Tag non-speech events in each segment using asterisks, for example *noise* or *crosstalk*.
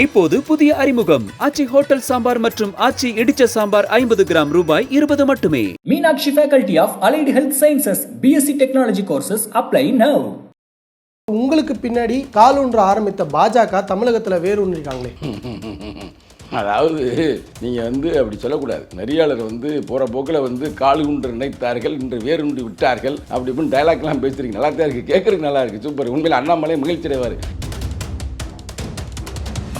இப்போது புதிய அறிமுகம். ஆச்சி ஹோட்டல் சாம்பார் மற்றும் ஆச்சி இடிச்ச சாம்பார் ஐம்பது கிராம் ரூபாய் இருபது மட்டுமே. Meenakshi Faculty of Allied Health Sciences BSc Technology courses apply now. உங்களுக்கு பின்னாடி காலூன்ற ஆரம்பித்த பாஜக தமிழகத்துல வேரூன்றிருக்காங்களே *laughs* அதாவது நீங்கள் வந்து அப்படி சொல்லக்கூடாது. நெறியாளர் வந்து போகிற போக்கில் வந்து கால் உண்டு நினைத்தார்கள் இன்று வேறுண்டு விட்டார்கள் அப்படி இப்படின்னு டைலாக்லாம் பேசுறீங்க நல்லா தான் இருக்குது கேட்குறதுக்கு நல்லா இருக்குது சூப்பர். உண்மையில் அண்ணாமலை மகிழ்ச்சி அடைவார்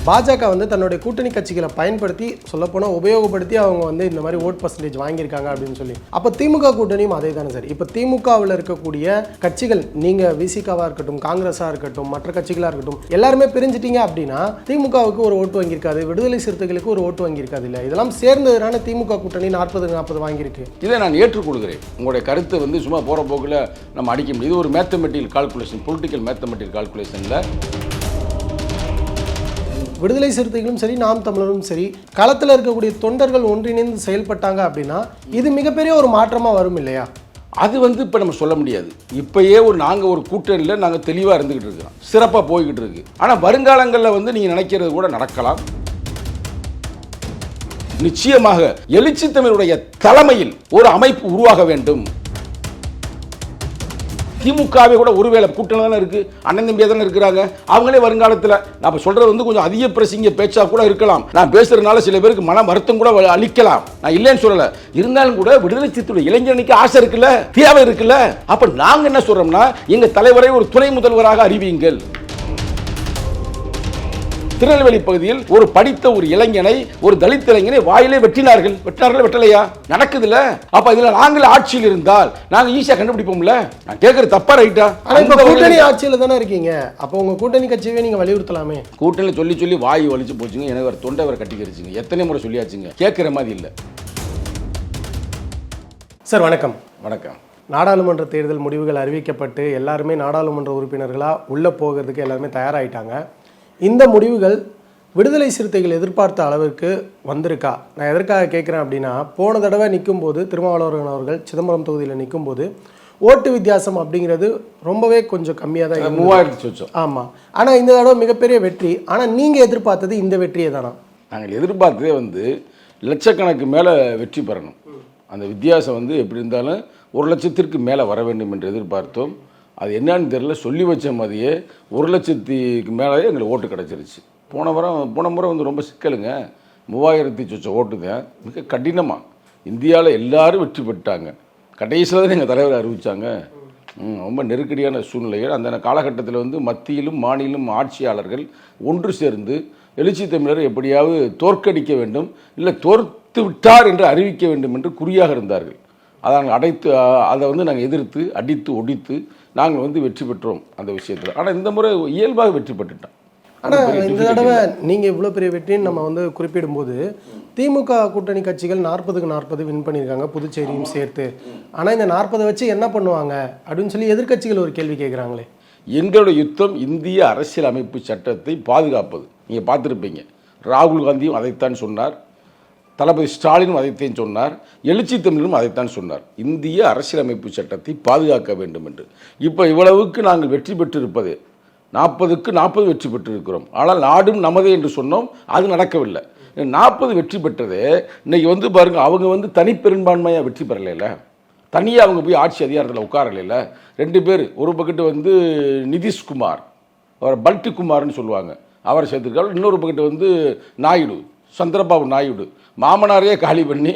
பாஜக வந்து தன்னுடைய கூட்டணி கட்சிகளை பயன்படுத்தி சொல்லப்போனால் உபயோகப்படுத்தி அவங்க வந்து இந்த மாதிரி ஓட் பர்சன்டேஜ் வாங்கியிருக்காங்க அப்படின்னு சொல்லி. அப்போ திமுக கூட்டணியும் அதே தானே சார்? இப்போ திமுகவில் இருக்கக்கூடிய கட்சிகள் நீங்கள் விசிகாவாக இருக்கட்டும் காங்கிரஸாக இருக்கட்டும் மற்ற கட்சிகளாக இருக்கட்டும் எல்லாருமே பிரிஞ்சிட்டிங்க அப்படின்னா திமுகவுக்கு ஒரு ஓட்டு வாங்கியிருக்காது விடுதலை சிறுத்தைகளுக்கு ஒரு ஓட்டு வாங்கியிருக்காது இல்லை. இதெல்லாம் சேர்ந்ததுனால திமுக கூட்டணி நாற்பது நாற்பது வாங்கியிருக்கு? இதை நான் ஏற்றுக்கொள்கிறேன் உங்களுடைய கருத்தை வந்து சும்மா போகிற போக்கில் நம்ம அடிக்க முடியும் இது ஒரு மேத்தமெட்டிக்கல் கால்குலேஷன் பொலிட்டிக்கல் மேத்தமெட்டிக்கல் கால்குலேஷனில் விடுதலை சிறுத்தைகளும் சரி நாம் தமிழரும் சரி களத்தில் இருக்கக்கூடிய தொண்டர்கள் ஒன்றிணைந்து செயல்பட்டாங்க அப்படின்னா இது மிகப்பெரிய ஒரு மாற்றமாக வரும் இல்லையா? அது வந்து இப்போ நம்ம சொல்ல முடியாது. இப்போயே ஒரு நாங்கள் ஒரு கூட்டணியில் நாங்கள் தெளிவாக இருந்துக்கிட்டு இருக்கிறோம். சிறப்பாக போய்கிட்டு இருக்கு. ஆனால் வருங்காலங்களில் வந்து நீங்கள் நினைக்கிறது கூட நடக்கலாம். நிச்சயமாக எழுச்சி தமிழுடைய தலைமையில் ஒரு அமைப்பு உருவாக வேண்டும். திமுகவே கூட ஒருவேளை கூட்டணி தானே இருக்குது அண்ணன் தம்பியாக தானே இருக்கிறாங்க? அவங்களே வருங்காலத்தில் நான் சொல்கிறது வந்து கொஞ்சம் அதிக பிரசிங்க பேச்சாக கூட இருக்கலாம். நான் பேசுகிறதுனால சில பேருக்கு மன வருத்தம் கூட அளிக்கலாம். நான் இல்லைன்னு சொல்லலை. இருந்தாலும் கூட விடுதலை சித்துடைய இளைஞனுக்கு ஆசை இருக்குல்ல? தேவை இருக்குல்ல? அப்போ நாங்கள் என்ன சொல்கிறோம்னா எங்கள் தலைவரை ஒரு துணை முதல்வராக அறிவியுங்கள். திருநெல்வேலி பகுதியில் ஒரு படித்த ஒரு இளைஞனை ஒரு தலித் இளைஞனை வாயிலே வெட்டினார்கள். வெட்டினார்கள் வெட்டலையா? நடக்குதுல்ல. அப்ப இதுல நாங்கள் ஆட்சியில் இருந்தால் நாங்க ஈஸியா கண்டுபிடிப்போம்ல? நான் கேட்கறது தப்பா ரைட்டா? கூட்டணி ஆட்சியில தானே இருக்கீங்க. அப்போ உங்க கூட்டணி கட்சியவே நீங்க வலியுறுத்தலாமே. கூட்டணியில் சொல்லி சொல்லி வாய் வலிச்சு போச்சுங்க. எனக்கு ஒரு தொண்டை வரை கட்டிக்கிருச்சுங்க. எத்தனை முறை சொல்லியாச்சுங்க. கேட்குற மாதிரி இல்லை. சார் வணக்கம். வணக்கம். நாடாளுமன்ற தேர்தல் முடிவுகள் அறிவிக்கப்பட்டு எல்லாருமே நாடாளுமன்ற உறுப்பினர்களாக உள்ளே போகிறதுக்கு எல்லாருமே தயாராகிட்டாங்க இந்த முடிவுகள் விடுதலை சிறுத்தைகள் எதிர்பார்த்த அளவிற்கு வந்திருக்கா? நான் எதற்காக கேட்குறேன் அப்படின்னா போன தடவை நிற்கும்போது திருமாவளவன் அவர்கள் சிதம்பரம் தொகுதியில் நிற்கும்போது ஓட்டு வித்தியாசம் அப்படிங்கிறது ரொம்பவே கொஞ்சம் கம்மியாக தான். மூவாயிரத்தி சொச்சம். ஆமாம் ஆனால் இந்த தடவை மிகப்பெரிய வெற்றி. ஆனால் நீங்கள் எதிர்பார்த்தது இந்த வெற்றியை தானா? நாங்கள் எதிர்பார்த்ததே வந்து லட்சக்கணக்கு மேலே வெற்றி பெறணும். அந்த வித்தியாசம் வந்து எப்படி இருந்தாலும் ஒரு லட்சத்திற்கு மேலே வர வேண்டும் என்று எதிர்பார்த்தோம். அது என்னன்னு தெரியல. சொல்லி வச்ச மாதிரியே ஒரு லட்சத்துக்கு மேலே எங்களுக்கு ஓட்டு கிடச்சிருச்சு. போன வாரம் போன முறை வந்து ரொம்ப சிக்கலுங்க. மூவாயிரத்தி சொச்ச ஓட்டு தான் மிக கடினமாக இந்தியாவில் எல்லாரும் வெற்றி பெற்றாங்க கடைசியில் தான் எங்கள் தலைவர் அறிவித்தாங்க ரொம்ப நெருக்கடியான சூழ்நிலைகள் அந்த காலகட்டத்தில் வந்து மத்தியிலும் மாநிலம் ஆட்சியாளர்கள் ஒன்று சேர்ந்து எழுச்சி தமிழர் எப்படியாவது தோற்கடிக்க வேண்டும் இல்லை தோற்த்து விட்டார் என்று அறிவிக்க வேண்டும் என்று குறியாக இருந்தார்கள். அதை நாங்கள் அடைத்து அதை வந்து நாங்கள் எதிர்த்து அடித்து ஒடித்து நாங்கள் வந்து வெற்றி பெற்றோம் அந்த விஷயத்தில். ஆனால் இந்த முறை இயல்பாக வெற்றி பெற்றுட்டோம். ஆனால் இந்த தடவை நீங்கள் இவ்வளோ பெரிய வெற்றின்னு நம்ம வந்து குறிப்பிடும்போது திமுக கூட்டணி கட்சிகள் நாற்பதுக்கு நாற்பது வின் பண்ணியிருக்காங்க புதுச்சேரியும் சேர்த்து. ஆனால் இந்த நாற்பதை வச்சு என்ன பண்ணுவாங்க? அப்படின்னு சொல்லி எதிர்க்கட்சிகள் ஒரு கேள்வி கேட்குறாங்களே எங்களுடைய யுத்தம் இந்திய அரசியல் அமைப்பு சட்டத்தை பாதுகாப்பது. நீங்கள் பார்த்துருப்பீங்க. ராகுல் காந்தியும் அதைத்தான் சொன்னார். தளபதி ஸ்டாலினும் அதைத்தான் சொன்னார் எழுச்சி தமிழரும் அதைத்தான் சொன்னார். இந்திய அரசியலமைப்பு சட்டத்தை பாதுகாக்க வேண்டும் என்று. இப்போ இவ்வளவுக்கு நாங்கள் வெற்றி பெற்றிருப்பது நாற்பதுக்கு நாற்பது வெற்றி பெற்றிருக்கிறோம். ஆனால் நாடும் நமதே என்று சொன்னோம் அது நடக்கவில்லை. நாற்பது வெற்றி பெற்றது இன்றைக்கி வந்து பாருங்க அவங்க வந்து தனிப்பெரும்பான்மையாக வெற்றி பெறலைல தனியாக அவங்க போய் ஆட்சி அதிகாரத்தில் உட்காரலைல ரெண்டு பேர் ஒரு பக்கத்து வந்து நிதிஷ்குமார் அவர் பல்டி குமார்னு சொல்லுவாங்க. அவரை சேர்த்துருக்காரு இன்னொரு பக்கத்து வந்து நாயுடு. சந்திரபாபு நாயுடு. மாமனாரையே காலி பண்ணி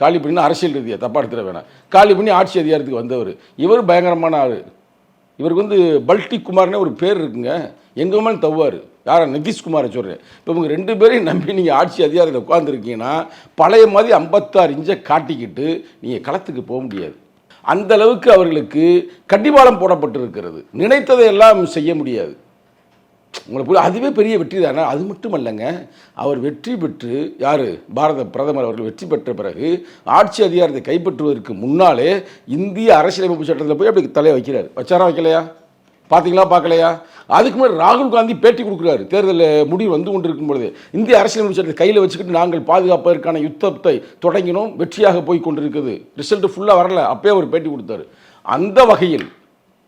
காலி பண்ணி அரசியல் ரீதியாக தப்பா எடுத்துட வேணாம். காலி பண்ணி ஆட்சி அதிகாரத்துக்கு வந்தவர். இவர் பயங்கரமான ஆள். இவருக்கு வந்து பல்டி குமார்னே ஒரு பேர் இருக்குங்க. எங்கே தவ்வார். யாரா? நிதிஷ்குமாரை சொல்கிறேன் இப்போ இவங்க ரெண்டு பேரையும் நம்பி நீங்கள் ஆட்சி அதிகாரத்தில் உட்காந்துருக்கீங்கன்னா பழைய மாதிரி ஐம்பத்தாறு இஞ்சை காட்டிக்கிட்டு நீங்கள் களத்துக்கு போக முடியாது. அந்த அளவுக்கு அவர்களுக்கு கடிவாளம் போடப்பட்டிருக்கிறது. நினைத்ததை எல்லாம் செய்ய முடியாது. உங்களுக்கு புரிய- அதுவே பெரிய வெற்றி தானே. அது மட்டும் அல்லங்க அவர் வெற்றி பெற்று யார்? பாரத பிரதமர் அவர்கள் வெற்றி பெற்ற பிறகு ஆட்சி அதிகாரத்தை கைப்பற்றுவதற்கு முன்னாலே இந்திய அரசியலமைப்பு சட்டத்தில் போய் அப்படி தலையை வைக்கிறார். வச்சாரா வைக்கலையா? பார்த்தீங்களா பார்க்கலையா அதுக்கு முன்னாடி ராகுல் காந்தி பேட்டி கொடுக்குறாரு. தேர்தலில் முடிவு வந்து கொண்டிருக்கும் பொழுது இந்திய அரசியலமைப்பு சட்டத்தை கையில் வச்சுக்கிட்டு நாங்கள் பாதுகாப்பதற்கான யுத்தத்தை தொடங்கினோம் வெற்றியாக போய் கொண்டிருக்குது. ரிசல்ட் ஃபுல்லாக வரல. அப்பயே அவர் பேட்டி கொடுத்தாரு. அந்த வகையில்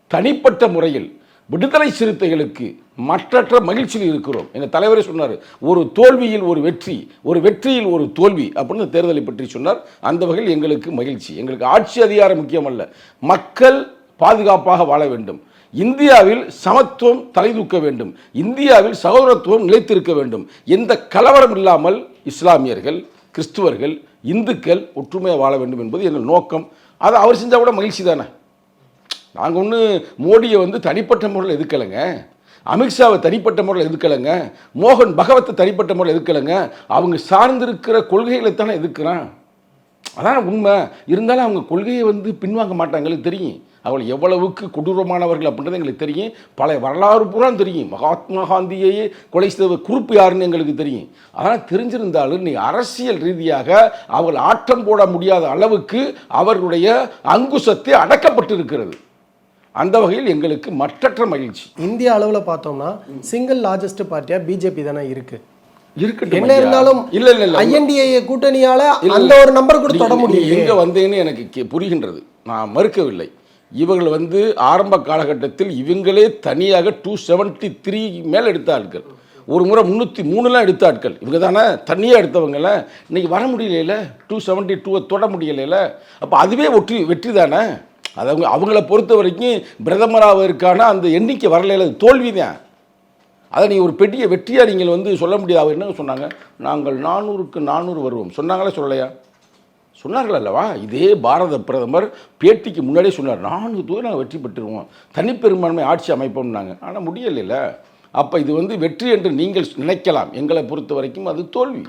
தனிப்பட்ட முறையில் விடுதலை சிறுத்தைகளுக்கு மற்றற்ற மகிழ்ச்சியில் இருக்கிறோம். எங்கள் தலைவரே சொன்னார் ஒரு தோல்வியில் ஒரு வெற்றி ஒரு வெற்றியில் ஒரு தோல்வி அப்படின்னு தேர்தலை பற்றி சொன்னார். அந்த வகையில் எங்களுக்கு மகிழ்ச்சி. எங்களுக்கு ஆட்சி அதிகாரம் முக்கியமல்ல. மக்கள் பாதுகாப்பாக வாழ வேண்டும். இந்தியாவில் சமத்துவம் தலைதூக்க வேண்டும். இந்தியாவில் சகோதரத்துவம் நிலைத்திருக்க வேண்டும். எந்த கலவரம் இல்லாமல் இஸ்லாமியர்கள் கிறிஸ்துவர்கள் இந்துக்கள் ஒற்றுமையாக வாழ வேண்டும் என்பது எங்கள் நோக்கம். அதை அவர் செஞ்சால் கூட மகிழ்ச்சி தானே? நாங்கள் ஒன்று மோடியை வந்து தனிப்பட்ட முறையில் எதுக்கலைங்க அமித்ஷாவை தனிப்பட்ட முறையில் எதுக்கலைங்க மோகன் பகவத்தை தனிப்பட்ட முறையில் எதுக்கலைங்க அவங்க சார்ந்திருக்கிற கொள்கைகளை தானே எதுக்குறான் அதான் உண்மை. இருந்தாலும் அவங்க கொள்கையை வந்து பின்வாங்க மாட்டாங்க எங்களுக்கு தெரியும். அவள் எவ்வளவுக்கு கொடூரமானவர்கள் அப்படின்றது எங்களுக்கு தெரியும். பல வரலாறு பூரா தெரியும். மகாத்மா காந்தியையே கொலை செய்த குறுப்பு யாருன்னு எங்களுக்கு தெரியும். அதனால் தெரிஞ்சிருந்தாலும் நீ அரசியல் ரீதியாக அவள் ஆட்டம் போட முடியாத அளவுக்கு அவர்களுடைய அங்குசத்தை அடக்கப்பட்டிருக்கிறது. அந்த வகையில் எங்களுக்கு மற்றற்ற மகிழ்ச்சி. இந்திய அளவுல பார்த்தோம்னா சிங்கிள் லார்ஜஸ்ட் பார்ட்டியா பிஜேபி தானே இருக்கு. இருக்கட்டும் என்ன. இருந்தாலும் இல்ல இல்ல இல்ல ஐஎன்டிஏ கூட்டணியால அந்த ஒரு நம்பர் கூட தொட முடியல எங்க வந்தேன்னு எனக்கு புரிகின்றது. நான் மறுக்கவில்லை. இவர்கள் வந்து ஆரம்ப காலகட்டத்தில் இவங்களே தனியாக டூ செவன்ட்டி த்ரீ மேல் எடுத்த ஆட்கள் ஒரு முறை முந்நூற்றி மூணுலாம் எடுத்த ஆட்கள் இவங்க தானே தனியாக எடுத்தவங்கள இன்னைக்கு வர முடியலையில? டூ செவன்ட்டி டூவை தொட முடியலையில? அப்போ அதுவே ஒற்றி வெற்றி தானே? அது அவங்க அவங்கள பொறுத்த வரைக்கும் பிரதமராவதற்கான அந்த எண்ணிக்கை வரலையில் அது தோல்வி தான் அதை நீ ஒரு பெரிய வெற்றியாக நீங்கள் வந்து சொல்ல முடியாது. அவர் என்ன சொன்னாங்க? நாங்கள் நானூறுக்கு நானூறு வருவோம். சொன்னாங்களா சொல்லலையா? சொன்னார்கள் அல்லவா இதே பாரத பிரதமர் பேட்டிக்கு முன்னாடியே சொன்னார். நானூறு தூரம் நாங்கள் வெற்றி பெற்றுருவோம். தனிப்பெரும்பான்மை ஆட்சி அமைப்போம்னாங்க. ஆனால் முடியலைல்ல. அப்போ இது வந்து வெற்றி என்று நீங்கள் நினைக்கலாம். எங்களை பொறுத்த வரைக்கும் அது தோல்வி.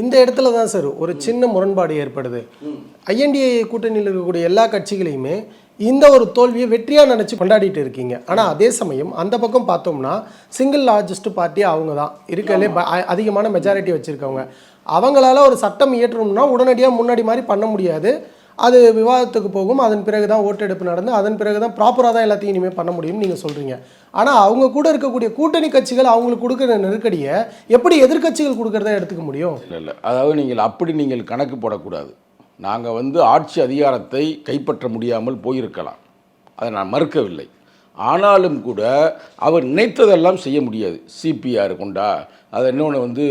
இந்த இடத்துல தான் சார் ஒரு சின்ன முரண்பாடு ஏற்படுது. ஐஎன்டிஏ கூட்டணியில் இருக்கக்கூடிய எல்லா கட்சிகளையுமே இந்த ஒரு தோல்வியை வெற்றியாக நினச்சி கொண்டாடிட்டு இருக்கீங்க. ஆனால் அதே சமயம் அந்த பக்கம் பார்த்தோம்னா சிங்கிள் லார்ஜஸ்ட் பார்ட்டி அவங்க தான். இருக்கலே அதிகமான மெஜாரிட்டி வச்சுருக்கவங்க. அவங்களால ஒரு சட்டம் இயற்றணும்னா உடனடியாக முன்னாடி மாதிரி பண்ண முடியாது. அது விவாதத்துக்கு போகும். அதன் பிறகு தான் ஓட்டெடுப்பு நடந்து அதன் பிறகு தான் ப்ராப்பராக தான் எல்லாத்தையும் இனிமேல் பண்ண முடியும்னு நீங்கள் சொல்கிறீங்க ஆனால் அவங்க கூட இருக்கக்கூடிய கூட்டணி கட்சிகள் அவங்களுக்கு கொடுக்குற நெருக்கடியை எப்படி எதிர்க்கட்சிகள் கொடுக்குறதா எடுத்துக்க முடியும்? இல்லை இல்லை. அதாவது நீங்கள் அப்படி நீங்கள் கணக்கு போடக்கூடாது. நாங்கள் வந்து ஆட்சி அதிகாரத்தை கைப்பற்ற முடியாமல் போயிருக்கலாம். அதை நான் மறுக்கவில்லை. ஆனாலும் கூட அவர் நினைத்ததெல்லாம் செய்ய முடியாது. சிபிஆர் கொண்டா அதை இன்னொன்று வந்து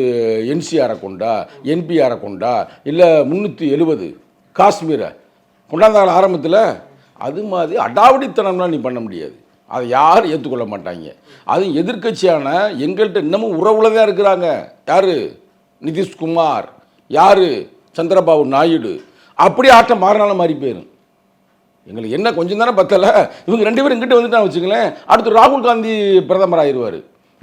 என்சிஆரை கொண்டா என்பிஆரை கொண்டா இல்லை முந்நூற்றி எழுபது காஷ்மீரை. கொண்டாந்தாங்க ஆரம்பத்தில் அது மாதிரி அடாவடித்தனம்லாம் நீ பண்ண முடியாது. அதை யாரும் ஏற்றுக்கொள்ள மாட்டாங்க. அதுவும் எதிர்க்கட்சியான எங்கள்கிட்ட இன்னமும் உறவுல தான் இருக்கிறாங்க. யார்? நிதிஷ்குமார். யார்? சந்திரபாபு நாயுடு. அப்படி ஆட்டம் மாறினாலும் மாறி போயிடும் எங்களுக்கு என்ன கொஞ்சம் தானே பத்தல. இவங்க ரெண்டு பேரும் இங்கிட்ட வந்துட்டாங்க வச்சுங்களேன் அடுத்து ராகுல் காந்தி பிரதமர் ஆயிடுவார்.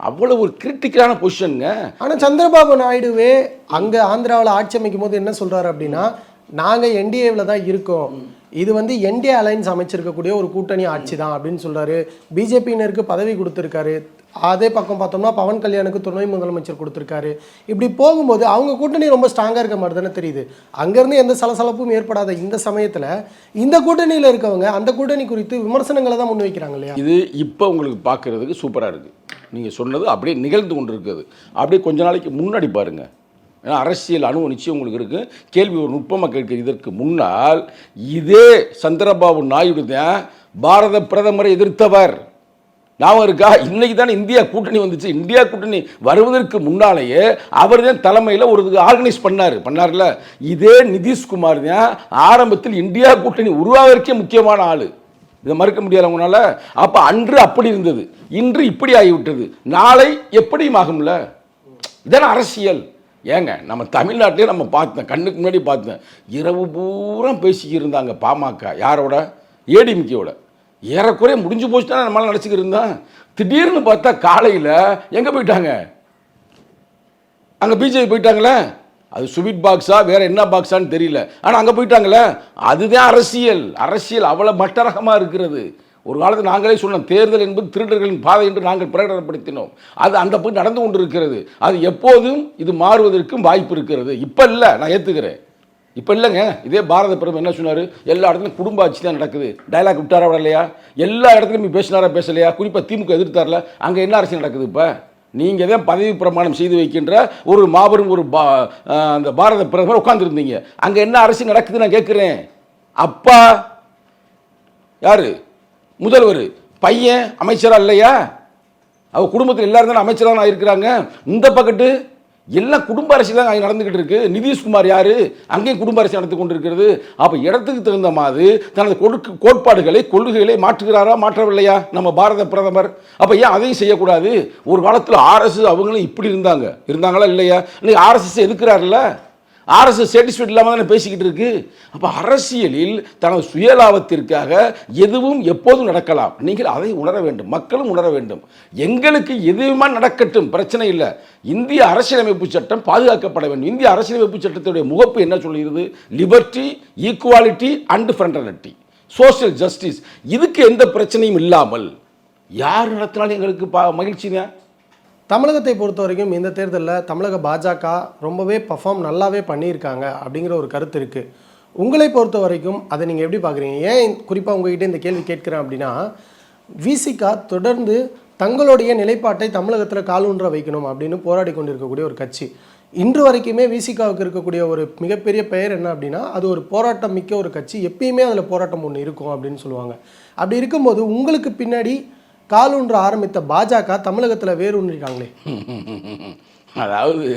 அவ்வளோ ஒரு கிரிட்டிக்கலான பொசிஷனுங்க ஆனால் சந்திரபாபு நாயுடுவே அங்கே ஆந்திராவில் ஆட்சி அமைக்கும் போது என்ன சொல்கிறாரு அப்படின்னா நாங்கள் என்டிஏவில் தான் இருக்கோம். இது வந்து என்டிஏ அலைன்ஸ் அமைச்சிருக்கக்கூடிய ஒரு கூட்டணி ஆட்சி தான் அப்படின்னு சொல்கிறாரு பிஜேபியினருக்கு பதவி கொடுத்துருக்காரு. அதே பக்கம் பார்த்தோம்னா பவன் கல்யாணுக்கு துணை முதலமைச்சர் கொடுத்துருக்காரு. இப்படி போகும்போது அவங்க கூட்டணி ரொம்ப ஸ்ட்ராங்காக இருக்க மாதிரி தானே தெரியுது. அங்கேருந்து எந்த சலசலப்பும் ஏற்படாத இந்த சமயத்தில் இந்த கூட்டணியில் இருக்கவங்க அந்த கூட்டணி குறித்து விமர்சனங்களை தான் முன்வைக்கிறாங்க இல்லையா? இது இப்போ உங்களுக்கு பார்க்குறதுக்கு சூப்பராக இருக்குது நீங்கள் சொன்னது அப்படியே நிகழ்ந்து கொண்டு இருக்குது அப்படியே கொஞ்ச நாளைக்கு முன்னாடி பாருங்கள் ஏன்னா அரசியல் அனுபவம் நிச்சயம் உங்களுக்கு இருக்குது கேள்வி ஒரு நுட்பமாக கேட்க இதற்கு முன்னால் இதே சந்திரபாபு நாயுடு தான் பாரத பிரதமரை எதிர்த்தவர். ஞாபகம் இருக்கா? இன்னைக்கு தானே இந்தியா கூட்டணி வந்துச்சு. இந்தியா கூட்டணி வருவதற்கு முன்னாலேயே அவர் தான் தலைமையில் ஒரு ஆர்கனைஸ் பண்ணார். பண்ணார்ல? இதே நிதிஷ்குமார் தான் ஆரம்பத்தில் இந்தியா கூட்டணி உருவாவதற்கே முக்கியமான ஆள். இதை மறுக்க முடியாது அவங்களால அப்போ அன்று அப்படி இருந்தது. இன்று இப்படி ஆகிவிட்டது. நாளை எப்படியும் ஆகும்ல? இதான அரசியல். ஏங்க நம்ம தமிழ்நாட்டிலே நம்ம பார்த்தேன் கண்ணுக்கு முன்னாடி பார்த்தேன் இரவு பூரா பேசிக்கிருந்தாங்க பாமக. யாரோட? ஏடிமிக்கையோட ஏறக்குறைய முடிஞ்சு போச்சுன்னா நம்மளால் நினச்சிக்கிருந்தேன் திடீர்னு பார்த்தா காலையில் எங்கே போயிட்டாங்க? அங்கே பிஜேபி போயிட்டாங்களே? அது சுவீட் பாக்ஸா வேற என்ன பாக்ஸான்னு தெரியல. ஆனால் அங்கே போயிட்டாங்களே? அதுதான் அரசியல். அரசியல் அவ்வளோ மட்டரகமாக இருக்கிறது. ஒரு காலத்தில் நாங்களே சொன்னோம் தேர்தல் என்பது திருடர்களின் பாதை என்று நாங்கள் பிரகடனப்படுத்தினோம். அது அந்த போய் நடந்து கொண்டு இருக்கிறது அது எப்போதும் இது மாறுவதற்கும் வாய்ப்பு இருக்கிறது. இப்போ இல்லை நான் ஏற்றுக்கிறேன் இப்போ இல்லைங்க. இதே பாரத பிரதமர் என்ன சொன்னார்? எல்லா இடத்துலையும் குடும்ப ஆட்சி தான் நடக்குது. டயலாக் விட்டாரா விடலையா? எல்லா இடத்துலையும் பேசினாரா பேசலையா? குறிப்பாக திமுக எதிர்த்தார்ல. அங்கே என்ன அரசு நடக்குது இப்போ? நீங்கள் தான் பதவி பிரமாணம் செய்து வைக்கின்ற ஒரு மாபெரும் ஒரு பா அந்த பாரத பிரதமர் உட்காந்துருந்தீங்க அங்கே என்ன அரசு நடக்குது நான் கேட்குறேன் அப்பா! யாரு? முதல்வர் பையன் அமைச்சரா இல்லையா? அவ குடும்பத்தில் எல்லாரும் தானே அமைச்சராக தான் இருக்கிறாங்க. இந்த பக்கத்து எல்லாம் குடும்ப அரசியல் தான் அங்கே நடந்துகிட்டு இருக்கு. நிதிஷ்குமார் யாரு? அங்கேயும் குடும்ப அரசியல் நடந்து கொண்டிருக்கிறது. அப்போ இடத்துக்கு தகுந்த மாதிரி தனது கொடுக்கு கோட்பாடுகளை கொள்கைகளை மாற்றுகிறாரா மாற்றவில்லையா? நம்ம பாரத பிரதமர். அப்போ ஏன் அதையும் செய்யக்கூடாது? ஒரு காலத்தில் ஆர்எஸ் அவங்களும் இப்படி இருந்தாங்க. இருந்தாங்களா இல்லையா? இன்னைக்கு ஆர்எஸ்எஸ் எதுக்குறாருல்ல? ஆர்எஸ்எஸ் சாட்டிஸ்ஃபைட் இல்லாமல் தானே பேசிக்கிட்டு இருக்கு? அப்போ அரசியலில் தனது சுயலாபத்திற்காக எதுவும் எப்போதும் நடக்கலாம். நீங்கள் அதை உணர வேண்டும். மக்களும் உணர வேண்டும். எங்களுக்கு எதுவுமா நடக்கட்டும். பிரச்சனை இல்லை. இந்திய அரசியலமைப்பு சட்டம் பாதுகாக்கப்பட வேண்டும். இந்திய அரசியலமைப்பு சட்டத்துடைய முகப்பு என்ன சொல்கிறது liberty equality and fraternity social justice இதுக்கு எந்த பிரச்சனையும் இல்லாமல் யார் நடத்தினாலும் எங்களுக்கு பா மகிழ்ச்சிங்க. தமிழகத்தை பொறுத்த வரைக்கும் இந்த தேர்தலில் தமிழக பாஜக ரொம்பவே பர்ஃபார்ம் நல்லாவே பண்ணியிருக்காங்க அப்படிங்கிற ஒரு கருத்து இருக்குது உங்களை பொறுத்த வரைக்கும் அதை நீங்கள் எப்படி பார்க்குறீங்க? ஏன் குறிப்பாக உங்ககிட்ட இந்த கேள்வி கேட்குறேன் அப்படின்னா விசிகா தொடர்ந்து தங்களுடைய நிலைப்பாட்டை தமிழகத்தில் காலூன்ற வைக்கணும் அப்படின்னு போராடி கொண்டிருக்கக்கூடிய ஒரு கட்சி. இன்று வரைக்குமே விசிகாவுக்கு இருக்கக்கூடிய ஒரு மிகப்பெரிய பெயர் என்ன அப்படின்னா அது ஒரு போராட்டம் மிக்க ஒரு கட்சி. எப்பயுமே அதில் போராட்டம் ஒன்று இருக்கும் அப்படின்னு சொல்லுவாங்க. அப்படி இருக்கும்போது உங்களுக்கு பின்னாடி காலூன்ற ஆரம்பித்த பாஜக தமிழகத்தில் வேரூன்றிருக்காங்களே *laughs* அதாவது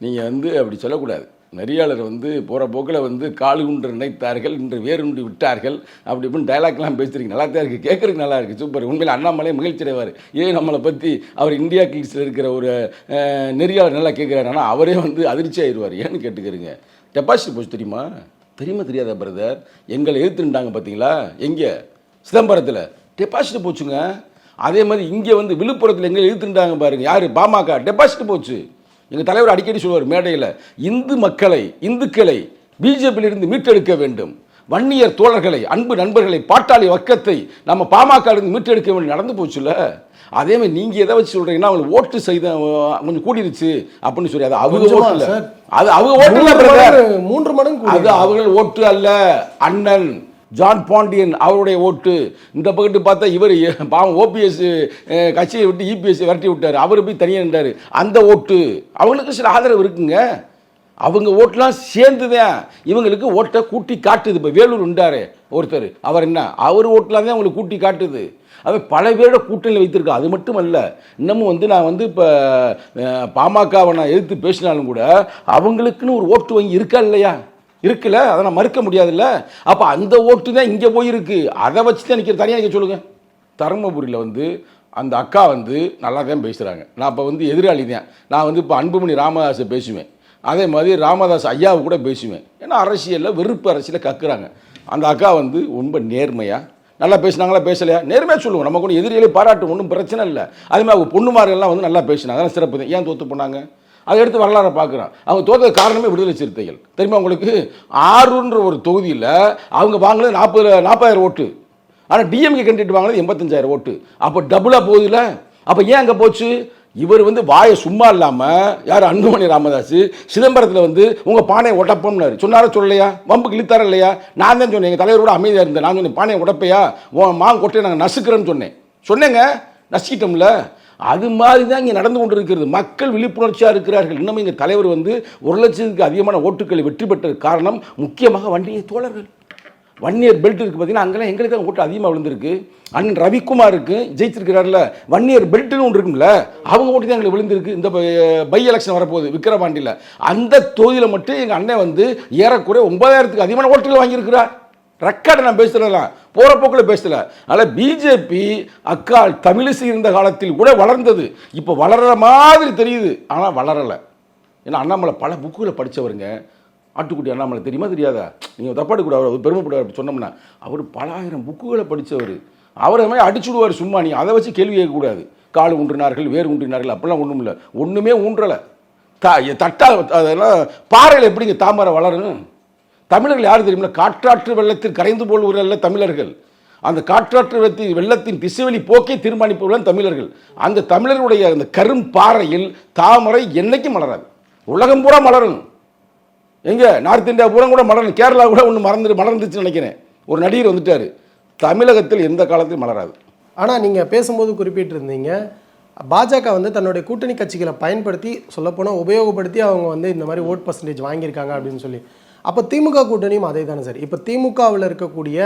நீங்கள் வந்து அப்படி சொல்லக்கூடாது. நெறியாளர் வந்து போகிற போக்கில் வந்து காலு உன்று நினைத்தார்கள் இன்று வேறுண்டு விட்டார்கள் அப்படி இப்படின்னு டைலாக்லாம் பேசுறீங்க. நல்லா தான் இருக்குது கேட்குறதுக்கு நல்லா இருக்குது சூப்பர். உண்மையில் அண்ணாமலை மகிழ்ச்சி அடைவார் ஏன் நம்மளை பற்றி அவர் இந்தியா கிங்ஸில் இருக்கிற ஒரு நெறியாளர் நல்லா கேட்குறாரு ஆனால் அவரே வந்து அதிர்ச்சி ஆயிடுவார். ஏன்னு கேட்டுக்கிறீங்க. டெபாசிட் போச்சு தெரியுமா? தெரியுமா தெரியாதா பிரதர் எங்களை எதிர்த்துட்டாங்க பார்த்தீங்களா எங்கே? சிதம்பரத்தில். டெபாசிட் போச்சுங்க. அதே மாதிரி இங்கே வந்து விழுப்புரத்தில் எங்கே இழுத்துட்டாங்க பாருங்க. யார்? பாமக. டெபாசிட் போச்சு. எங்கள் தலைவர் அடிக்கடி சொல்லுவார் மேடையில் இந்து மக்களை இந்துக்களை பிஜேபியிலிருந்து மீட்டெடுக்க வேண்டும். வன்னியர் தோழர்களை அன்பு நண்பர்களை பாட்டாளி வர்க்கத்தை நம்ம பாமக இருந்து மீட்டெடுக்க வேண்டும். நடந்து போச்சுல்ல? அதே மாதிரி நீங்க எதை வச்சு சொல்றீங்கன்னா அவங்களுக்கு ஓட்டு செய்த கொஞ்சம் கூடிருச்சு அப்படின்னு சொல்லி அது அவங்க ஓட்டு? அது அவங்க ஓட்டு மூன்று. மடங்கு- அது. அவர்கள் ஓட்டு அல்ல அண்ணன். ஜான் பாண்டியன் அவருடைய ஓட்டு. இந்த பக்கத்து பார்த்தா இவர் பாவம் ஓபிஎஸ் கட்சியை விட்டு இபிஎஸ் விரட்டி விட்டார். அவர் போய் தனியாக நின்றார். அந்த ஓட்டு அவங்களுக்கு சில ஆதரவு இருக்குங்க. அவங்க ஓட்டுலாம் சேர்ந்துதான் இவங்களுக்கு ஓட்டை கூட்டி காட்டுது. இப்போ வேலூர் உண்டாரு ஒருத்தர். அவர் என்ன அவர் ஓட்டுலாம் தான் அவங்களுக்கு கூட்டி காட்டுது. அது பல பேரோட கூட்டணியில் வைத்திருக்கா. அது மட்டும் அல்ல இன்னமும் வந்து நான் வந்து இப்போ பாமகவை நான் எதிர்த்து பேசினாலும் கூட அவங்களுக்குன்னு ஒரு ஓட்டு வங்கி இருக்கா இல்லையா? இருக்குல்ல? அதை நான் மறுக்க முடியாதுல்ல? அப்போ அந்த ஓட்டு தான் இங்கே போயிருக்கு. அதை வச்சு தான் நிற்கிற தனியாக நிற்க சொல்லுங்கள் தருமபுரியில் வந்து அந்த அக்கா வந்து நல்லா தான் பேசுகிறாங்க நான் இப்போ வந்து எதிராளி தான். நான் வந்து இப்போ அன்புமணி ராமதாஸை பேசுவேன். அதே மாதிரி ராமதாஸ் ஐயாவை கூட பேசுவேன். ஏன்னா அரசியலில் வெறுப்பு அரசியலில் கக்குறாங்க. அந்த அக்கா வந்து ரொம்ப நேர்மையாக நல்லா பேசினாங்களா பேசலையா? நேர்மையாக சொல்லுவோம். நம்ம கூட எதிரிகளை பாராட்டு ஒன்றும் பிரச்சனை இல்லை. அதே மாதிரி அவங்க பொண்ணுமார்கள்லாம் வந்து நல்லா பேசினாங்க. அதெல்லாம் சிறப்பு தான். ஏன் தோற்று போனாங்க? அதை எடுத்து வரலாறை பார்க்குறான். அவங்க தோற்ற காரணமே விடுதலை சிறுத்தைகள். தெரியுமா உங்களுக்கு? ஆறுன்ற ஒரு தொகுதியில் அவங்க வாங்கினது நாற்பது நாற்பதாயிரம் ஓட்டு. ஆனால் டிஎம்கே கேண்டிடேட் வாங்கினது எண்பத்தஞ்சாயிரம் ஓட்டு. அப்போ டபுளாக போகுதுல அப்போ ஏன் அங்கே போச்சு? இவர் வந்து வாயை சும்மா இல்லாமல் யார்? அன்புமணி ராமதாஸ் சிதம்பரத்தில் வந்து உங்கள் பானையை உடப்போம்னாரு. சொன்னாரா சொல்லலையா? வம்புக்கு இழுத்தாரா இல்லையா? நான் தான் சொன்னேன் எங்கள் தலைவரோட அமைதியாக இருந்தேன். நான் சொன்னேன் பானையை உடப்பையா? உன் மாங் கொட்டையை நாங்கள் நசுக்கிறேன்னு சொன்னேன். சொன்னேங்க. நசுக்கிட்டோம்ல. அது மாதிரி தான் இங்கே நடந்து கொண்டு இருக்கிறது மக்கள் விழிப்புணர்ச்சியாக இருக்கிறார்கள். இன்னும் எங்கள் தலைவர் வந்து ஒரு லட்சத்துக்கு அதிகமான ஓட்டுக்களை வெற்றி பெற்றது காரணம் முக்கியமாக வண்டியை தோழர்கள். வன்னியர் பெல்ட் இருக்குது பார்த்தீங்கன்னா அங்கெல்லாம் எங்களுக்கு தான் ஓட்டு அதிகமாக விழுந்திருக்கு. அண்ணன் ரவிக்குமாருக்கு ஜெயிச்சிருக்கிறார்ல வன்னியர் பெல்ட்னு ஒன்று இருக்கும்ல அவங்க ஓட்டு தான் எங்களுக்கு விழுந்திருக்கு. இந்த பை எலெக்ஷன் வரப்போகுது விக்ரவாண்டியில் அந்த தொகுதியில் மட்டும் எங்கள் அண்ணன் வந்து ஏறக்குறைய ஒன்பதாயிரத்துக்கு அதிகமான ஓட்டுகள் வாங்கியிருக்கிறார். ரெக்கார்டை நான் பேசலாம் போகிற போக்கில் பேசல. அதனால் பிஜேபி அக்கால் தமிழிசை இருந்த காலத்தில் கூட வளர்ந்தது. இப்போ வளர்கிற மாதிரி தெரியுது. ஆனால் வளரலை. ஏன்னா அண்ணாமலை பல புக்குகளை படித்தவருங்க ஆட்டுக்குட்டி அண்ணாமலை தெரியுமா தெரியாதா? நீங்கள் தப்பாடு கூட அவர் பெருமைப்படுவார் அப்படி சொன்னோம்னா அவர் பல ஆயிரம் புக்குகளை படித்தவர் அவரை மாதிரி அடிச்சுடுவார் சும்மா நீ. அதை வச்சு கேள்வி கேட்கக்கூடாது. கால் ஊன்றினார்கள் வேர் ஊன்றினார்கள் அப்படிலாம் ஒன்றும் இல்லை. ஒன்றுமே ஊன்றலை. த தட்டா அதெல்லாம் பாறையில் எப்படிங்க தாமரை வளரும் தமிழர்கள் யார் தெரியுமா? காற்றாற்று வெள்ளத்தில் கரைந்து போல்வர்கள் தமிழர்கள். அந்த காற்றாற்று வெள்ளத்தின் வெள்ளத்தின் திசைவெளி போக்கை தீர்மானிப்பவர்கள் தமிழர்கள். அந்த தமிழர்களுடைய அந்த கரும் பாறையில் தாமரை என்னைக்கும் மலராது. உலகம் பூரா மலரும். எங்க? நார்த் இந்தியா பூரா கூட மலரும் கேரளா கூட ஒன்று மறந்து மலர்ந்துச்சுன்னு நினைக்கிறேன். ஒரு நடிகர் வந்துட்டார். தமிழகத்தில் எந்த காலத்திலும் மலராது. ஆனால் நீங்கள் பேசும்போது குறிப்பிட்டிருந்தீங்க பாஜக வந்து தன்னுடைய கூட்டணி கட்சிகளை பயன்படுத்தி சொல்லப்போனால் உபயோகப்படுத்தி அவங்க வந்து இந்த மாதிரி ஓட் பர்சன்டேஜ் வாங்கியிருக்காங்க அப்படின்னு சொல்லி. அப்போ திமுக கூட்டணியும் அதே தானே சார்? இப்போ திமுகவில் இருக்கக்கூடிய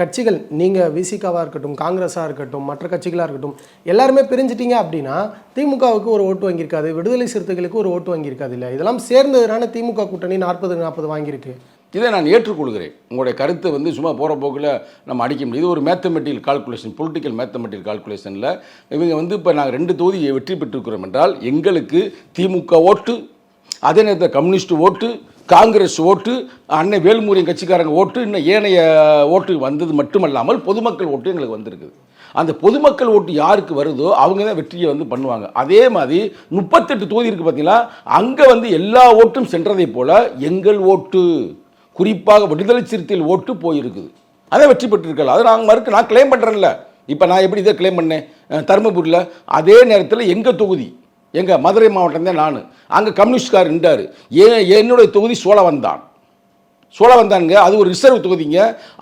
கட்சிகள் நீங்கள் விசிகாவாக இருக்கட்டும் காங்கிரஸாக இருக்கட்டும் மற்ற கட்சிகளாக இருக்கட்டும் எல்லாருமே பிரிஞ்சிட்டீங்க அப்படின்னா திமுகவுக்கு ஒரு ஓட்டு வாங்கியிருக்காது விடுதலை சிறுத்தைகளுக்கு ஒரு ஓட்டு வாங்கியிருக்காது இல்லை இதெல்லாம் சேர்ந்ததுனால திமுக கூட்டணி நாற்பது நாற்பது வாங்கியிருக்கு? இதை நான் ஏற்றுக்கொள்கிறேன். உங்களுடைய கருத்தை வந்து சும்மா போகிற போக்கில் நம்ம அடிக்க முடியும் இது ஒரு மேத்தமெட்டிக்கல் கால்குலேஷன் பொலிட்டிக்கல் மேத்தமெட்டிக்கல் கால்குலேஷனில் இவங்க வந்து இப்போ நாங்கள் ரெண்டு தொகுதியை வெற்றி பெற்றிருக்கிறோம் என்றால் எங்களுக்கு திமுக ஓட்டு அதே நேரத்தில் கம்யூனிஸ்ட் ஓட்டு காங்கிரஸ் ஓட்டு அன்னை வேல்முருகன் கட்சிக்காரங்க ஓட்டு இன்னும் ஏனைய ஓட்டு வந்தது மட்டுமல்லாமல் பொதுமக்கள் ஓட்டு எங்களுக்கு வந்திருக்குது. அந்த பொதுமக்கள் ஓட்டு யாருக்கு வருதோ அவங்க தான் வெற்றியை வந்து பண்ணுவாங்க. அதே மாதிரி முப்பத்தெட்டு தொகுதி இருக்குது பார்த்தீங்களா அங்கே வந்து எல்லா ஓட்டும் சென்றதை போல் எங்கள் ஓட்டு குறிப்பாக விடுதலை சிறுத்தைகள் ஓட்டு போயிருக்குது. அதை வெற்றி பெற்றிருக்கல அதை நாங்கள் மறுக்க நான் கிளைம் பண்ணுறேன்ல இப்போ நான் எப்படி இதை கிளைம் பண்ணேன்? தருமபுரியில் அதே நேரத்தில் எங்கள் தொகுதி? எங்கள் மதுரை மாவட்டம் தான் நான். அங்கே கம்யூனிஸ்ட்கார் நின்றார். ஏன் என்னுடைய தொகுதி சோழவந்தான். சோழவந்தானுங்க அது ஒரு ரிசர்வ் தொகுதிங்க.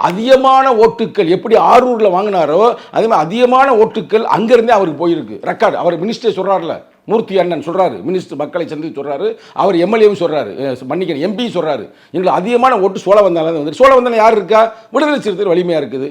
அதிகமான ஓட்டுக்கள் எப்படி ஆரூரில் வாங்கினாரோ அதே மாதிரி அதிகமான ஓட்டுக்கள் அங்கேருந்தே அவருக்கு போயிருக்கு. ரெக்கார்டு அவர் மினிஸ்டர் சொல்கிறார்ல மூர்த்தி அண்ணன் சொல்கிறாரு மினிஸ்டர் மக்களை சந்தித்து சொல்கிறாரு அவர் எம்எல்ஏவும் சொல்கிறாரு மன்னிக்கிறேன் எம்பியும் சொல்கிறாரு எங்களுக்கு அதிகமான ஓட்டு சோழவந்தானில் வந்து சோழவந்தானில் யார் இருக்கா? விடுதலை சிறுத்தைகள் வலிமையாக இருக்குது.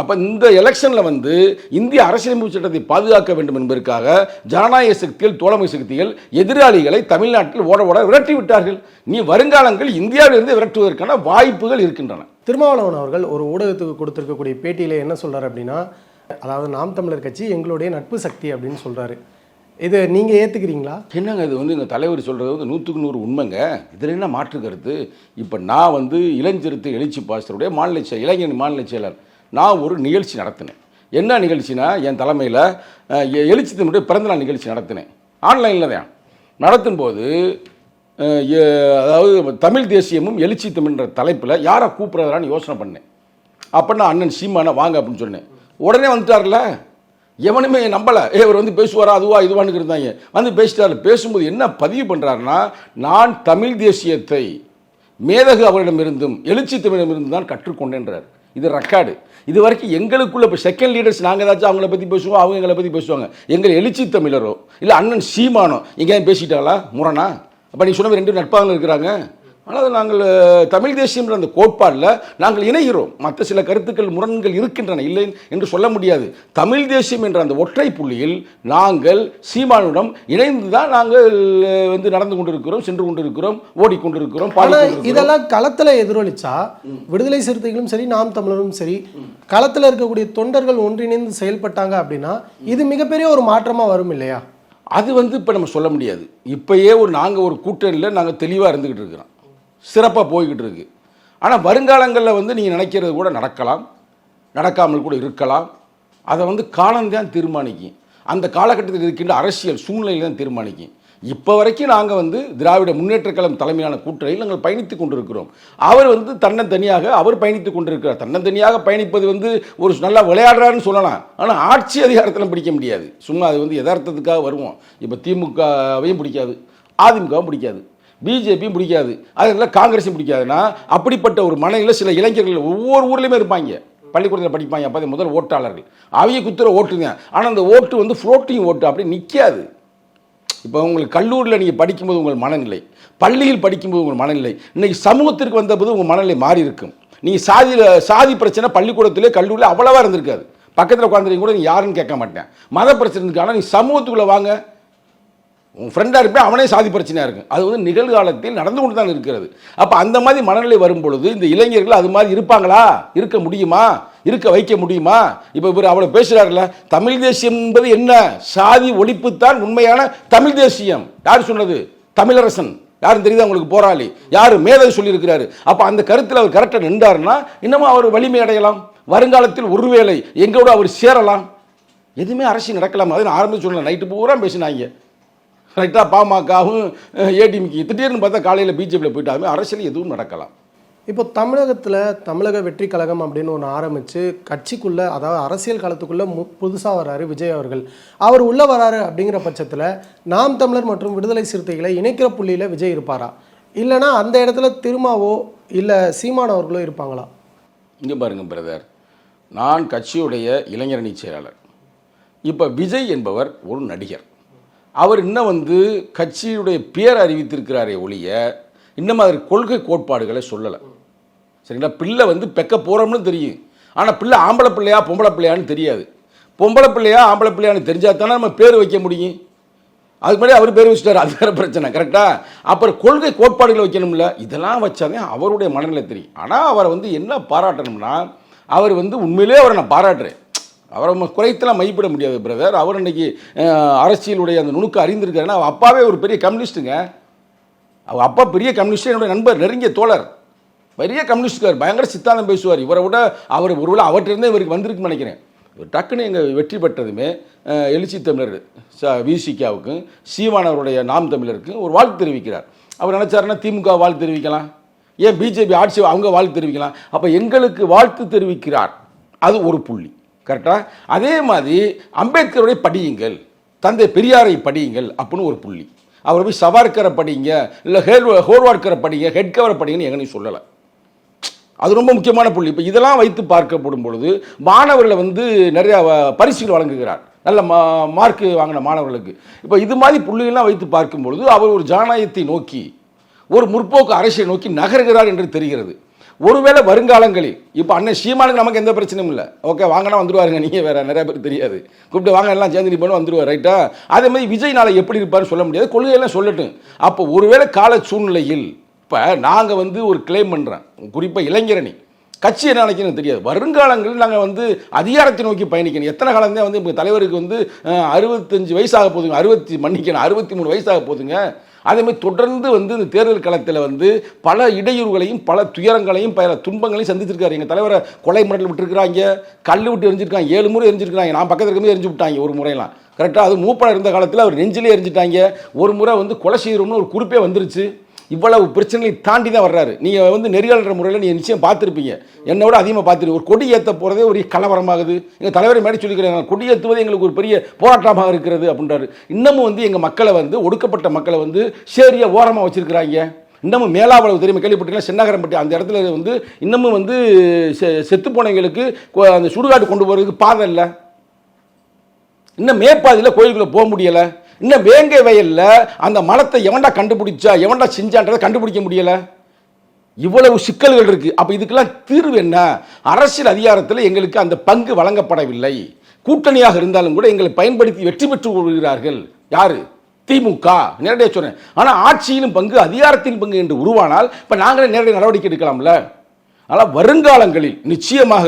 அப்போ இந்த எலெக்ஷனில் வந்து இந்திய அரசியலமைப்பு சட்டத்தை பாதுகாக்க வேண்டும் என்பதற்காக ஜனநாயக சக்திகள் தோழமை சக்திகள் எதிராளிகளை தமிழ்நாட்டில் ஓட ஓட விரட்டி விட்டார்கள். நீ வருங்காலங்கள் இந்தியாவிலிருந்து விரட்டுவதற்கான வாய்ப்புகள் இருக்கின்றன. திருமாவளவன் அவர்கள் ஒரு ஊடகத்துக்கு கொடுத்திருக்கக்கூடிய பேட்டியில என்ன சொல்றாரு அப்படின்னா அதாவது நாம் தமிழர் கட்சி எங்களுடைய நட்பு சக்தி அப்படின்னு சொல்றாரு. இது நீங்க ஏத்துக்கிறீங்களா? என்னங்க இது வந்து எங்கள் தலைவர் சொல்கிறது வந்து நூற்றுக்கு நூறு உண்மைங்க. இதில் என்ன மாற்று கருத்து? இப்போ நான் வந்து இளஞ்சிறுத்தை எழுச்சி பாஸ்டருடைய மாநில செயல் இளைஞர் மாநில செயலர். நான் ஒரு நிகழ்ச்சி நடத்தினேன். என்ன நிகழ்ச்சினா என் தலைமையில் எழுச்சி தன்னுடைய பிறந்தநாள் நிகழ்ச்சி நடத்தினேன். ஆன்லைனில் தான். நடத்தும்போது போது அதாவது தமிழ் தேசியமும் எழுச்சி தமிழ்ன்ற தலைப்பில் யாரை கூப்பிட்றதான்னு யோசனை பண்ணேன். அப்போ நான் அண்ணன் சீமானை வாங்க அப்படின்னு சொன்னேன். உடனே வந்துட்டார்ல? எவனுமே நம்பலை. ஏ இவர் வந்து பேசுவாரா? அதுவா இதுவான்னு இருந்தாங்க வந்து பேசிட்டாரு. பேசும்போது என்ன பதிவு பண்ணுறாருன்னா நான் தமிழ் தேசியத்தை மேதகு அவரிடமிருந்தும் எழுச்சி தமிழிடமிருந்து தான் கற்றுக்கொண்டேன்றார். இது ரெக்கார்டு இது வரைக்கும் எங்களுக்குள்ள இப்போ செகண்ட் லீடர்ஸ் நாங்கள் ஏதாச்சும் அவங்கள பற்றி பேசுவோம்? அவங்க எங்களை பற்றி பேசுவாங்க. எங்கள் எழுச்சி தமிழரோ இல்லை அண்ணன் சீமானோ எங்கேயும் பேசிட்டாங்களா முரணா? அப்போ நீ சொன்ன ரெண்டு நட்பாக இருக்கிறாங்க. ஆனால் நாங்கள் தமிழ் தேசியம்ன்ற அந்த கோட்பாடில் நாங்கள் இணைகிறோம். மற்ற சில கருத்துக்கள் முரண்கள் இருக்கின்றன இல்லை என்று சொல்ல முடியாது. தமிழ் தேசியம் என்ற அந்த ஒற்றை புள்ளியில் நாங்கள் சீமானுடன் இணைந்து தான் நாங்கள் வந்து நடந்து கொண்டிருக்கிறோம் சென்று கொண்டிருக்கிறோம் ஓடிக்கொண்டிருக்கிறோம் இதெல்லாம் களத்துல எதிரொலிச்சா? விடுதலை சிறுத்தைகளும் சரி நாம் தமிழரும் சரி களத்துல இருக்கக்கூடிய தொண்டர்கள் ஒன்றிணைந்து செயல்பட்டாங்க அப்படின்னா இது மிகப்பெரிய ஒரு மாற்றமா வரும் இல்லையா? அது வந்து இப்போ நம்ம சொல்ல முடியாது. இப்பயே ஒரு நாங்கள் ஒரு கூட்டணியில் நாங்கள் தெளிவாக இருந்துக்கிட்டு இருக்கிறோம். சிறப்பாக போய்கிட்டு இருக்குது ஆனால் வருங்காலங்களில் வந்து நீங்கள் நினைக்கிறது கூட நடக்கலாம். நடக்காமல் கூட இருக்கலாம். அதை வந்து காலம்தான் தீர்மானிக்கும். அந்த காலகட்டத்தில் இருக்கின்ற அரசியல் சூழ்நிலையில் தான் தீர்மானிக்கும். இப்போ வரைக்கும் நாங்கள் வந்து திராவிட முன்னேற்ற கழகம் தலைமையிலான கூட்டணியில் நாங்கள் பயணித்து கொண்டிருக்கிறோம். அவர் வந்து தன்னந்தனியாக அவர் பயணித்து கொண்டிருக்கிறார். தன்னந்தனியாக பயணிப்பது வந்து ஒரு நல்லா விளையாடுறாருன்னு சொல்லலாம். ஆனால் ஆட்சி அதிகாரத்தில் பிடிக்க முடியாது. சும்மா அது வந்து யதார்த்தத்துக்காக வருவோம். இப்போ திமுகவையும் பிடிக்காது அதிமுகவும் பிடிக்காது. பிஜேபியும் பிடிக்காது. அதனால காங்கிரஸும் பிடிக்காதுன்னா அப்படிப்பட்ட ஒரு மனையில் சில இளைஞர்கள் ஒவ்வொரு ஊர்லேயுமே இருப்பாங்க. பள்ளிக்கூடத்தில் படிப்பாங்க அப்போ முதல் ஓட்டாளர்கள். அவைய குத்துற ஓட்டுங்க ஆனால் அந்த ஓட்டு வந்து ஃப்ளோட்டிங் ஓட்டு அப்படி நிற்காது இப்போ உங்களுக்கு கல்லூரியில் நீங்கள் படிக்கும்போது உங்கள் மனநிலை பள்ளியில் படிக்கும்போது உங்கள் மனநிலை இன்றைக்கி சமூகத்திற்கு வந்தபோது உங்கள் மனநிலை மாறி இருக்கும். நீங்கள் சாதியில் சாதி பிரச்சனை பள்ளிக்கூடத்திலே கல்லூரியில் அவ்வளோவா இருந்திருக்காது. பக்கத்தில் உட்காந்துருக்கீங்க கூட நீ யாருன்னு கேட்க மாட்டேன். மத பிரச்சனை இருக்கு ஆனால் நீ சமூகத்துக்குள்ளே வாங்க. உன் ஃப்ரெண்டாக இருப்பேன் அவனே சாதி பிரச்சனையாக இருக்கும். அது வந்து நிகழ்காலத்தில் நடந்து கொண்டு தான் இருக்கிறது. அப்போ அந்த மாதிரி மனநிலை வரும் பொழுது இந்த இளைஞர்கள் அது மாதிரி இருப்பாங்களா? இருக்க முடியுமா? இருக்க வைக்க முடியுமா? இப்போ இவர் அவ்வளோ பேசுகிறாருல தமிழ் தேசியம் என்பது என்ன? சாதி ஒழிப்புத்தான் உண்மையான தமிழ் தேசியம். யார் சொன்னது? தமிழரசன். யாரும் தெரியுதா உங்களுக்கு போராளி? யார்? மேதை சொல்லியிருக்கிறாரு. அப்போ அந்த கருத்தில் அவர் கரெக்டாக நின்றாருன்னா இன்னமும் அவர் வலிமை அடையலாம். வருங்காலத்தில் ஒருவேளை எங்களோட அவர் சேரலாம். எதுவுமே அரசு நடக்கலாம்? அது நான் ஆரம்பிச்சு நைட்டு பூரா பேசினாங்க. கரெக்டாக பாமகவும் ஏடிஎம்கே திடீர்னு பார்த்தா காலையில் பிஜேபியில் போயிட்டாலுமே அரசியல் எதுவும் நடக்கலாம். இப்போ தமிழகத்தில் தமிழக வெற்றி கழகம் அப்படின்னு ஒன்று ஆரம்பித்து கட்சிக்குள்ளே அதாவது அரசியல் காலத்துக்குள்ளே மு புதுசாக வராரு விஜய் அவர்கள். அவர் உள்ளே வராரு அப்படிங்கிற பட்சத்தில் நாம் தமிழர் மற்றும் விடுதலை சிறுத்தைகளை இணைக்கிற புள்ளியில் விஜய் இருப்பாரா? இல்லைனா அந்த இடத்துல திருமாவோ இல்லை சீமான் அவர்களோ இருப்பாங்களா? இங்கே பாருங்க பிரதர் நான் கட்சியுடைய இளைஞரணி செயலாளர். இப்போ விஜய் என்பவர் ஒரு நடிகர். அவர் இன்னும் வந்து கட்சியுடைய பேர் அறிவித்திருக்கிறாரே ஒழிய இன்னும் மாதிரி கொள்கை கோட்பாடுகளை சொல்லலை. சரிங்களா? பிள்ளை வந்து பெக்க போகிறோம்னு தெரியும். ஆனால் பிள்ளை ஆம்பளை பிள்ளையா பொம்பளை பிள்ளையான்னு தெரியாது. பொம்பளை பிள்ளையா ஆம்பளை பிள்ளையான்னு தெரிஞ்சால் தானே நம்ம பேர் வைக்க முடியும். அதுக்கு முன்னாடி அவர் பேர் வச்சுட்டார் அது வேறு பிரச்சனை கரெக்டாக அப்புறம் கொள்கை கோட்பாடுகளை வைக்கணும்ல இதெல்லாம் வச்சாதே அவருடைய மனநிலை தெரியும். ஆனால் அவரை வந்து என்ன பாராட்டணும்னா அவர் வந்து உண்மையிலே அவரை நான் பாராட்டுறேன். அவரை நம்ம குறைத்தெல்லாம் மதிப்பிட முடியாது பிரதர் அவர் இன்னைக்கு அரசியலுடைய அந்த நுணுக்கு அறிந்திருக்காருன்னா அவர் அப்பாவே ஒரு பெரிய கம்யூனிஸ்ட்டுங்க. அவர் அப்பா பெரிய கம்யூனிஸ்ட் என்னுடைய நண்பர் நெருங்கிய தோழர். பெரிய கம்யூனிஸ்ட்கார் பயங்கர சித்தாந்தம் பேசுவார். இவரை விட அவர் ஒருவேளை அவர்கிட்டருந்தே இவருக்கு வந்திருக்குன்னு நினைக்கிறேன். இவர் டக்குன்னு எங்கள் வெற்றி பெற்றதுமே எழுச்சி தமிழர் ச விசிகாவுக்கும் சீமானவருடைய நாம் தமிழருக்கும் ஒரு வாழ்த்து தெரிவிக்கிறார். அவர் நினச்சாருன்னா திமுக வாழ்த்து தெரிவிக்கலாம். ஏன் பிஜேபி ஆட்சி அவங்க வாழ்த்து தெரிவிக்கலாம். அப்போ எங்களுக்கு வாழ்த்து தெரிவிக்கிறார். அது ஒரு புள்ளி. கரெக்டாக அதே மாதிரி அம்பேத்கருடைய படியுங்கள் தந்தை பெரியாரை படியுங்கள் அப்படின்னு ஒரு புள்ளி. அவர் போய் சவார்க்கரை படிங்க இல்லை ஹேர் ஹோர்வார்க்கரை படிங்க ஹெட் கவரை படிங்கன்னு எங்கனையும் சொல்லலை. அது ரொம்ப முக்கியமான புள்ளி. இப்போ இதெல்லாம் வைத்து பார்க்கப்படும் பொழுது மாணவர்களை வந்து நிறையா வ- பரிசுகள் வழங்குகிறார். நல்ல மா மார்க்கு வாங்கின மாணவர்களுக்கு. இப்போ இது மாதிரி புள்ளிகள்லாம் வைத்து பார்க்கும் பொழுது அவர் ஒரு ஜனநாயகத்தை நோக்கி ஒரு முற்போக்கு அரசியலை நோக்கி நகர்கிறார் என்று தெரிகிறது. ஒருவேளை வருங்காலங்களில் இப்போ அண்ணன் சீமானுக்கு நமக்கு எந்த பிரச்சனையும் இல்லை. ஓகே வாங்கினா வந்துருவாருங்க நீங்கள் வேறு நிறைய பேர் தெரியாது. கூப்பிட்டு வாங்க எல்லாம் சேர்ந்து பண்ணி வந்துருவார் ரைட்டா அதே மாதிரி விஜய் நாளை எப்படி இருப்பாருன்னு சொல்ல முடியாது. கொள்கையெல்லாம் சொல்லட்டும். அப்போ ஒருவேளை கால சூழ்நிலையில் இப்போ நாங்கள் வந்து ஒரு கிளைம் பண்ணுறேன் குறிப்பாக இளைஞரணி. கட்சி என்ன நினைக்கணும் தெரியாது. வருங்காலங்களில் நாங்கள் வந்து அதிகாரத்தை நோக்கி பயணிக்கணும். எத்தனை காலம் தான் வந்து இப்போ தலைவருக்கு வந்து அறுபத்தஞ்சு வயசாக போதுங்க அறுபத்தி மன்னிக்கணும். அறுபத்தி மூணு வயசாக போதுங்க அதேமாதிரி தொடர்ந்து வந்து இந்த தேர்தல் களத்தில் வந்து பல இடையூறுகளையும் பல துயரங்களையும் பல துன்பங்களையும் சந்திச்சிருக்காரு. எங்கள் தலைவரை கொலை மிரட்டல் விட்டுருக்காங்க கல் விட்டு எரிஞ்சிருக்காங்க ஏழு முறை எரிஞ்சிருக்காங்க நான் பக்கத்தில் இருக்கும்போது எரிஞ்சு விட்டாங்க ஒரு முறையெல்லாம். கரெக்டாக அது மூப்பனாக இருந்த காலத்தில் அவர் நெஞ்சிலே எரிஞ்சிட்டாங்க. ஒரு முறை வந்து கொலை செய்யணும்னு ஒரு குறிப்பே வந்துருச்சு. இவ்வளவு பிரச்சனைகளை தாண்டி தான் வர்றாரு. நீங்கள் வந்து நெறியாளர் முறையில் நீங்கள் நிச்சயம் பார்த்துருப்பீங்க. என்னை விட அதிகமாக பார்த்துருப்பீங்க ஒரு கொடி ஏற்ற போகிறதே ஒரு கலவரமாகுது. எங்கள் தலைவரை மேடை சொல்லிக்கிறேன் கொடி ஏற்றுவது எங்களுக்கு ஒரு பெரிய போராட்டமாக இருக்கிறது அப்படின்றாரு. இன்னமும் வந்து எங்கள் மக்களை வந்து ஒடுக்கப்பட்ட மக்களை வந்து சேரியா ஓரமாக வச்சிருக்கிறாங்க. இன்னமும் மேலாவளவு தெரியுமா? கேள்விப்பட்டீங்கன்னா சென்னகரம்பட்டி. அந்த இடத்துல வந்து இன்னமும் வந்து செ செத்து போனவங்களுக்கு அந்த சுடுகாடு கொண்டு போகிறதுக்கு பாதை இல்லை. இன்னும் மேற்பாதையில் கோயிலுக்குள்ளே போக முடியலை. இன்னும் வேங்கை வயலில் அந்த மலத்தை எவன்டா கண்டுபிடிச்சா எவன்டா செஞ்சான்றதை கண்டுபிடிக்க முடியல. இவ்வளவு சிக்கல்கள் இருக்குது அப்போ இதுக்கெல்லாம் தீர்வு என்ன? அரசியல் அதிகாரத்தில் எங்களுக்கு அந்த பங்கு வழங்கப்படவில்லை. கூட்டணியாக இருந்தாலும் கூட எங்களை பயன்படுத்தி வெற்றி பெற்று கொள்கிறார்கள். யாரு? திமுக. நேரடியாக சொன்னேன். ஆனால் ஆட்சியிலும் பங்கு அதிகாரத்தின் பங்கு என்று உருவானால் இப்போ நாங்களே நேரடி நடவடிக்கை எடுக்கலாம்ல. ஆனால் வருங்காலங்களில் நிச்சயமாக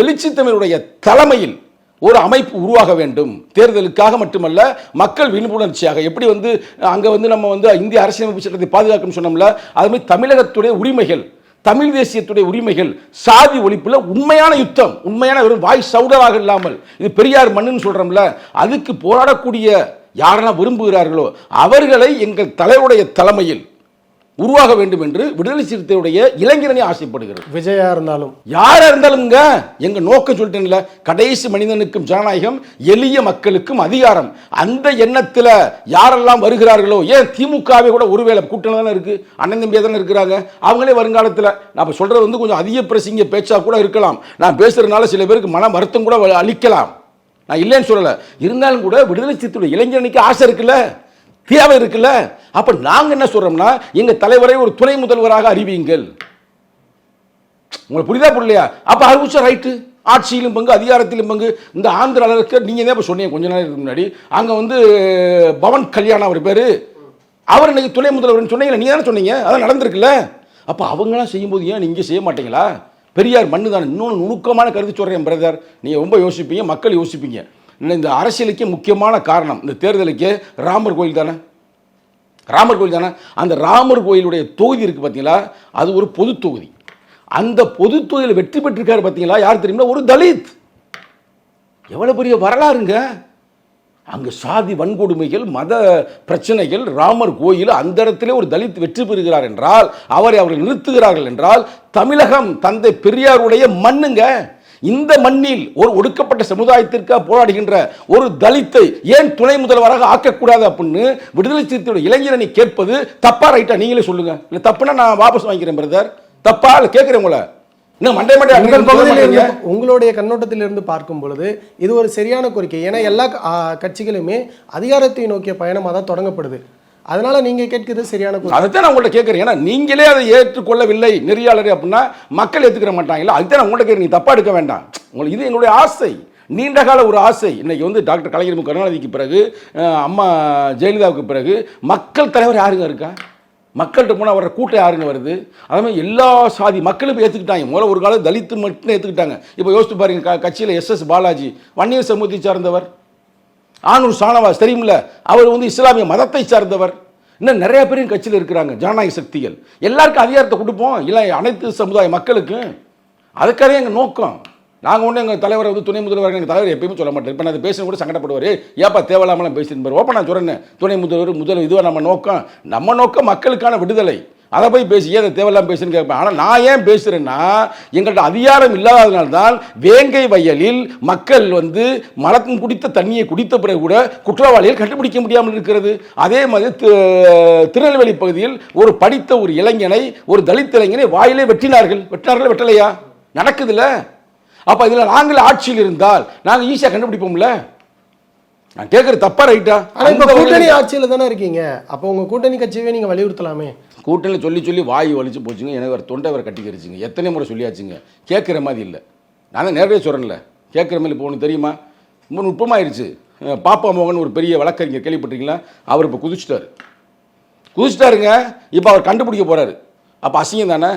எழுச்சி தமிழுடைய தலைமையில் ஒரு அமைப்பு உருவாக வேண்டும். தேர்தலுக்காக மட்டுமல்ல மக்கள் விழிப்புணர்ச்சியாக. எப்படி வந்து அங்கே வந்து நம்ம வந்து இந்திய அரசியலமைப்பு சட்டத்தை பாதுகாக்கணும்னு சொன்னோம்ல அது மாதிரி தமிழகத்துடைய உரிமைகள் தமிழ் தேசியத்துடைய உரிமைகள் சாதி ஒழிப்பில் உண்மையான யுத்தம் உண்மையான வெறும் வாய் சவுடராக இல்லாமல் இது பெரியார் மண்ணுன்னு சொல்கிறோம்ல அதுக்கு போராடக்கூடிய யாரெல்லாம் விரும்புகிறார்களோ அவர்களை எங்கள் தலைவருடைய தலைமையில் உருவாக வேண்டும் என்று விடுதலை சிறுத்தையுடைய இளைஞரணி ஆசைப்படுகிறது. விஜயா இருந்தாலும். யாரா இருந்தாலும்ங்க? எங்க நோக்கம் சொல்லிட்டேன்ல கடைசி மனிதனுக்கும் ஜனநாயகம் எளிய மக்களுக்கும் அதிகாரம். அந்த எண்ணத்துல யாரெல்லாம் வருகிறார்களோ ஏன் திமுகவே கூட ஒருவேளை கூட்டணி தானே இருக்கு? அண்ணன் தம்பியா தானே இருக்கிறாங்க? அவங்களே வருங்காலத்தில் நான் இப்ப சொல்றது வந்து கொஞ்சம் அதிக பிரசிங்க பேச்சா கூட இருக்கலாம். நான் பேசுறதுனால சில பேருக்கு மன வருத்தம் கூட அளிக்கலாம். நான் இல்லைன்னு சொல்லல. இருந்தாலும் கூட விடுதலை சிறுத்தையுடைய இளைஞரணிக்கு ஆசை இருக்குல்ல? தேவை இருக்குல்ல? அப்போ நாங்கள் என்ன சொல்கிறோம்னா எங்கள் தலைவரை ஒரு துணை முதல்வராக அறிவியுங்கள். உங்களுக்கு புரியுதா புரியலையா? அப்போ அறிவிச்சா ரைட்டு ஆட்சியிலும் பங்கு அதிகாரத்திலும் பங்கு. இந்த ஆந்திராவில் இருக்க நீங்கள் தான் இப்போ சொன்னீங்க? கொஞ்ச நேரத்துக்கு முன்னாடி. அங்கே வந்து பவன் கல்யாணம் அவர் பேர். அவர் இன்னைக்கு துணை முதல்வர்னு சொன்னீங்களே நீங்கள் தானே சொன்னீங்க? அதான் நடந்திருக்குல்ல. அப்போ அவங்களாம் செய்யும்போது ஏன் நீங்கள் செய்ய மாட்டீங்களா? பெரியார் மண்ணு தானே இன்னொன்று நுணுக்கமான கருத்து சொல்கிறேன் பிரதர் நீங்கள் ரொம்ப யோசிப்பீங்க மக்கள் யோசிப்பீங்க. இந்த அரசியலுக்கே முக்கியமான காரணம் இந்த தேர்தலுக்கே ராமர் கோயில் தானே? ராமர் கோயில் தானே? அந்த ராமர் கோயிலுடைய தொகுதி இருக்குது பார்த்தீங்களா அது ஒரு பொது தொகுதி. அந்த பொது தொகுதியில் வெற்றி பெற்றிருக்காரு பார்த்தீங்களா யார் தெரியுமா? ஒரு தலித். எவ்வளோ பெரிய வரலாறுங்க. அங்கே சாதி வன்கொடுமைகள் மத பிரச்சனைகள் ராமர் கோயில் அந்த இடத்திலே ஒரு தலித் வெற்றி பெறுகிறார் என்றால் அவரை அவர்கள் நிறுத்துகிறார்கள் என்றால் தமிழகம் தந்தை பெரியாருடைய மண்ணுங்க. இந்த மண்ணில் ஒரு ஒடுக்கப்பட்ட சமுதாயத்திற்காக போராடுகின்ற ஒரு தலித்தை ஏன் துணை முதல்வராக ஆக்கக்கூடாது அப்படின்னு விடுதலை சிறுத்தையோட இளைஞரணி கேட்பது தப்பா ரைட்டா நீங்களே சொல்லுங்க. இல்லை தப்புனா நான் வாபஸ் வாங்கிக்கிறேன் பிரதர் தப்பா? இல்லை கேட்குறேன் உங்களை. உங்களுடைய கண்ணோட்டத்திலிருந்து பார்க்கும் பொழுது இது ஒரு சரியான கோரிக்கை. ஏன்னா எல்லா கட்சிகளுமே அதிகாரத்தை நோக்கிய பயணமாக தான் தொடங்கப்படுது. அதனால நீங்க கேட்கிறது சரியான அதை தான் நான் உங்கள்ட்ட கேட்குறேன். ஏன்னா நீங்களே அதை ஏற்றுக்கொள்ளவில்லை நெறியாளர் அப்படின்னா மக்கள் ஏற்றுக்கிற மாட்டாங்களா அதுதான் நான் உங்கள்ட்ட கேட்குறேன். நீ தப்பா எடுக்க வேண்டாம். உங்களுக்கு இது எங்களுடைய ஆசை. நீண்ட கால ஒரு ஆசை. இன்னைக்கு வந்து டாக்டர் கலைஞர் மு. கருணாநிதிக்கு பிறகு அம்மா ஜெயலலிதாவுக்கு பிறகு மக்கள் தலைவர் யாருங்க இருக்கா? மக்கள்கிட்ட போனால் வர்ற கூட்டம் யாருங்க வருது? அதே மாதிரி எல்லா சாதி மக்களும் இப்போ ஏற்றுக்கிட்டாங்க முதல்ல ஒரு காலம் தலித்து மட்டும் ஏற்றுக்கிட்டாங்க இப்போ யோசித்து பாருங்க க கட்சியில் எஸ் எஸ் பாலாஜி வன்னியர் சமூகத்தை சார்ந்தவர். ஆனூர் ஷானவாஸ் தெரியுமில்ல? அவர் வந்து இஸ்லாமிய மதத்தை சார்ந்தவர். இன்னும் நிறைய பேரும் கட்சியில் இருக்கிறாங்க ஜனநாயக சக்திகள். எல்லாருக்கும் அதிகாரத்தை கொடுப்போம். இல்லை அனைத்து சமுதாய மக்களுக்கும் அதுக்காக எங்கள் நோக்கம். நாங்கள் ஒன்றும் எங்கள் தலைவர் வந்து துணை முதல்வர் எங்கள் தலைவர் எப்பயுமே சொல்ல மாட்டேன் இப்போ நான் பேச கூட சங்கடப்படுவார். ஏப்பா தேவையில்லாமலாம் பேசியிருப்பார் ஓப்பன் நான் சொல்கிறேன் துணை முதல்வர் முதல்வர் இதுவாக நம்ம நோக்கம். நம்ம நோக்கம் மக்களுக்கான விடுதலை. அதை போய் பேசி ஏன் தேவையில்லாம பேசுன்னு கேட்பேன். ஆனால் நான் ஏன் பேசுகிறேன்னா எங்கள்கிட்ட அதிகாரம் இல்லாததுனால தான் வேங்கை வயலில் மக்கள் வந்து மலத்தின் குடித்த தண்ணியை குடித்த பிறகு கூட குற்றவாளிகள் கண்டுபிடிக்க முடியாமல் இருக்கிறது. அதே மாதிரி திருநெல்வேலி பகுதியில் ஒரு படித்த ஒரு இளைஞனை ஒரு தலித் இளைஞனை வாயிலே வெட்டினார்கள். வெட்டினார்கள் வெட்டலையா? நடக்குதுல்ல. அப்போ இதில் நாங்கள் ஆட்சியில் இருந்தால் நாங்கள் ஈஸியாக கண்டுபிடிப்போம்ல. நான் கேட்குறது தப்பா ரைட்டா? ஆனா இப்ப கூட்டணி ஆட்சியில தானே இருக்கீங்க. அப்போ உங்க கூட்டணி கட்சியவே நீங்க வலியுறுத்தலாமே. கூட்டணி சொல்லி சொல்லி வாய் வலிச்சு போச்சுங்க. எனக்கு ஒரு தொண்டை வர கட்டிக்கிருச்சுங்க. எத்தனை முறை சொல்லியாச்சுங்க. கேட்குற மாதிரி இல்லை. நான் தான் நேரடியாக சொல்கிறேன்ல கேட்குற மாதிரி இப்போ ஒன்று தெரியுமா? ரொம்ப நுட்பமாயிருச்சு. பாப்பா மோகன் ஒரு பெரிய வழக்கறிஞர் கேள்விப்பட்டிருக்கீங்களா? அவர் இப்போ குதிச்சுட்டாரு. குதிச்சிட்டாருங்க. இப்போ அவர் கண்டுபிடிக்க போகிறாரு அப்போ அசிங்கம் தானே?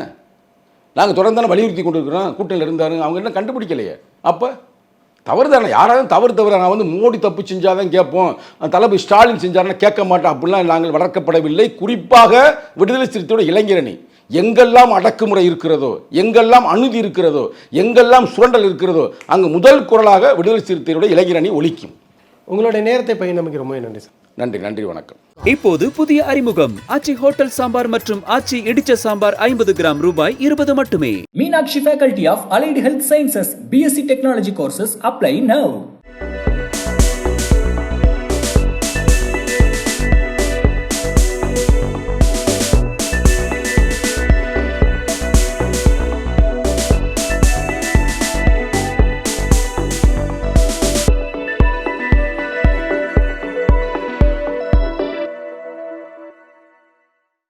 நாங்கள் தொடர்ந்து தானே வலியுறுத்தி கொண்டு இருக்கிறோம் கூட்டணியில் இருந்தாருங்க. அவங்க என்ன கண்டுபிடிக்கலையே. அப்போ? தவறு தானே யாராவது தவறு தவறு நான் வந்து மோடி தப்பு செஞ்சாதான் கேட்போம். தளபதி ஸ்டாலின் செஞ்சாருன்னா கேட்க மாட்டோம் அப்படிலாம் நாங்கள் வளர்க்கப்படவில்லை. குறிப்பாக விடுதலை சிறுத்தையோட இளைஞரணி எங்கெல்லாம் அடக்குமுறை இருக்கிறதோ எங்கெல்லாம் அணுதி இருக்கிறதோ எங்கெல்லாம் சுரண்டல் இருக்கிறதோ அங்கு முதல் குரலாக விடுதலை சிறுத்தையோட இளைஞரணி ஒழிக்கும் உங்களுடைய நேரத்தை பயணமைக்கு ரொம்ப நன்றி சார் நன்றி நன்றி வணக்கம். இப்போது புதிய அறிமுகம். ஆச்சி ஹோட்டல் சாம்பார் மற்றும் ஆச்சி இடிச்ச சாம்பார் ஐம்பது கிராம் ரூபாய் இருபது மட்டுமே. Meenakshi Faculty of Allied Health Sciences, BSc Technology courses apply now.